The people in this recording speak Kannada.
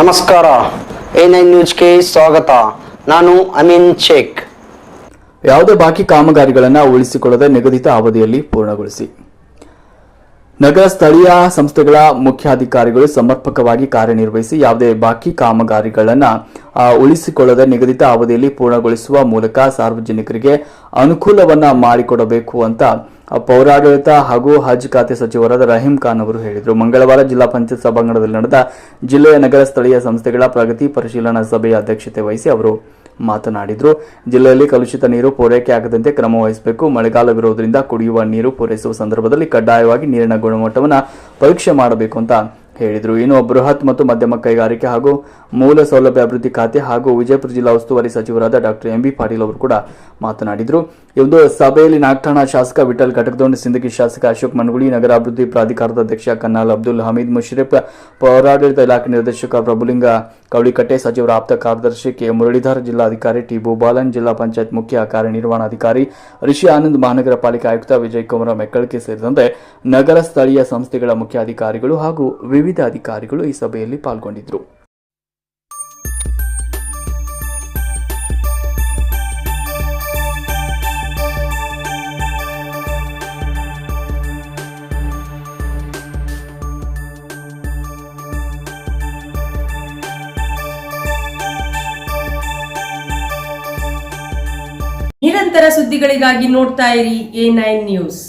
ನಮಸ್ಕಾರ. ಎ ನೈನ್ ನ್ಯೂಸ್ಗೆ ಸ್ವಾಗತ. ನಾನು ಅಮೀನ್ ಶೇಖ್. ಯಾವುದೇ ಬಾಕಿ ಕಾಮಗಾರಿಗಳನ್ನು ಉಳಿಸಿಕೊಳ್ಳದೆ ನಿಗದಿತ ಅವಧಿಯಲ್ಲಿ ಪೂರ್ಣಗೊಳಿಸಿ. ನಗರ ಸ್ಥಳೀಯ ಸಂಸ್ಥೆಗಳ ಮುಖ್ಯಾಧಿಕಾರಿಗಳು ಸಮರ್ಪಕವಾಗಿ ಕಾರ್ಯನಿರ್ವಹಿಸಿ ಯಾವುದೇ ಬಾಕಿ ಕಾಮಗಾರಿಗಳನ್ನು ಉಳಿಸಿಕೊಳ್ಳದ ನಿಗದಿತ ಅವಧಿಯಲ್ಲಿ ಪೂರ್ಣಗೊಳಿಸುವ ಮೂಲಕ ಸಾರ್ವಜನಿಕರಿಗೆ ಅನುಕೂಲವನ್ನು ಮಾಡಿಕೊಡಬೇಕು ಅಂತ ಪೌರಾಡಳಿತ ಹಾಗೂ ಹಜ್ ಖಾತೆ ಸಚಿವರಾದ ರಹೀಂ ಖಾನ್ ಅವರು ಹೇಳಿದರು. ಮಂಗಳವಾರ ಜಿಲ್ಲಾ ಪಂಚಾಯತ್ ಸಭಾಂಗಣದಲ್ಲಿ ನಡೆದ ಜಿಲ್ಲೆಯ ನಗರ ಸ್ಥಳೀಯ ಸಂಸ್ಥೆಗಳ ಪ್ರಗತಿ ಪರಿಶೀಲನಾ ಸಭೆಯ ಅಧ್ಯಕ್ಷತೆ ವಹಿಸಿ ಅವರು ಮಾತನಾಡಿದರು. ಜಿಲ್ಲೆಯಲ್ಲಿ ಕಲುಷಿತ ನೀರು ಪೂರೈಕೆ ಆಗದಂತೆ ಕ್ರಮ ವಹಿಸಬೇಕು. ಮಳೆಗಾಲವಿರುವುದರಿಂದ ಕುಡಿಯುವ ನೀರು ಪೂರೈಸುವ ಸಂದರ್ಭದಲ್ಲಿ ಕಡ್ಡಾಯವಾಗಿ ನೀರಿನ ಗುಣಮಟ್ಟವನ್ನು ಪರೀಕ್ಷೆ ಮಾಡಬೇಕು ಅಂತ ಹೇಳಿದರು. ಇನ್ನು ಬೃಹತ್ ಮತ್ತು ಮಧ್ಯಮ ಕೈಗಾರಿಕೆ ಹಾಗೂ ಮೂಲ ಸೌಲಭ್ಯ ಅಭಿವೃದ್ಧಿ ಖಾತೆ ಹಾಗೂ ವಿಜಯಪುರ ಜಿಲ್ಲಾ ಉಸ್ತುವಾರಿ ಸಚಿವರಾದ ಡಾಕ್ಟರ್ ಎಂ. ಬಿ ಪಾಟೀಲ್ ಅವರು ಕೂಡ ಮಾತನಾಡಿದರು. ಒಂದು ಸಭೆಯಲ್ಲಿ ನಾಗಠಾಣ ಶಾಸಕ ವಿಠಲ್ ಘಟಕದೊಂಡ ಸಿಂದಗಿ ಶಾಸಕ ಅಶೋಕ್ ಮನಗುಳಿ ನಗರಾಭಿವೃದ್ಧಿ ಪ್ರಾಧಿಕಾರದ ಅಧ್ಯಕ್ಷ ಕನ್ನಾಲ್ ಅಬ್ದುಲ್ ಹಮೀದ್ ಮುಷರಿಫ್, ಪೌರಾಡಳಿತ ಇಲಾಖೆ ನಿರ್ದೇಶಕ ಪ್ರಭುಲಿಂಗ ಕವಳಿಕಟ್ಟೆ ಸಚಿವರ ಆಪ್ತ ಕಾರ್ಯದರ್ಶಿ ಕೆ. ಮುರಳೀಧರ್, ಜಿಲ್ಲಾಧಿಕಾರಿ ಟಿ. ಭೂಬಾಲನ್ ಜಿಲ್ಲಾ ಪಂಚಾಯತ್ ಮುಖ್ಯ ಕಾರ್ಯನಿರ್ವಹಣಾಧಿಕಾರಿ ಋಷಿ ಆನಂದ್, ಮಹಾನಗರ ಪಾಲಿಕೆ ಆಯುಕ್ತ ವಿಜಯ್ ಕುಮಾರ್ ಮೆಕ್ಕಳಿಕೆ ಸೇರಿದಂತೆ ನಗರ ಸ್ಥಳೀಯ ಸಂಸ್ಥೆಗಳ ಮುಖ್ಯ ಅಧಿಕಾರಿಗಳು ಹಾಗೂ ವಿವಿಧ ಅಧಿಕಾರಿಗಳು ಈ ಸಭೆಯಲ್ಲಿ ಪಾಲ್ಗೊಂಡಿದ್ದರು. ನಿರಂತರ ಸುದ್ದಿಗಳಿಗಾಗಿ ನೋಡ್ತಾ ಇರಿ ಎ ನೈನ್ ನ್ಯೂಸ್.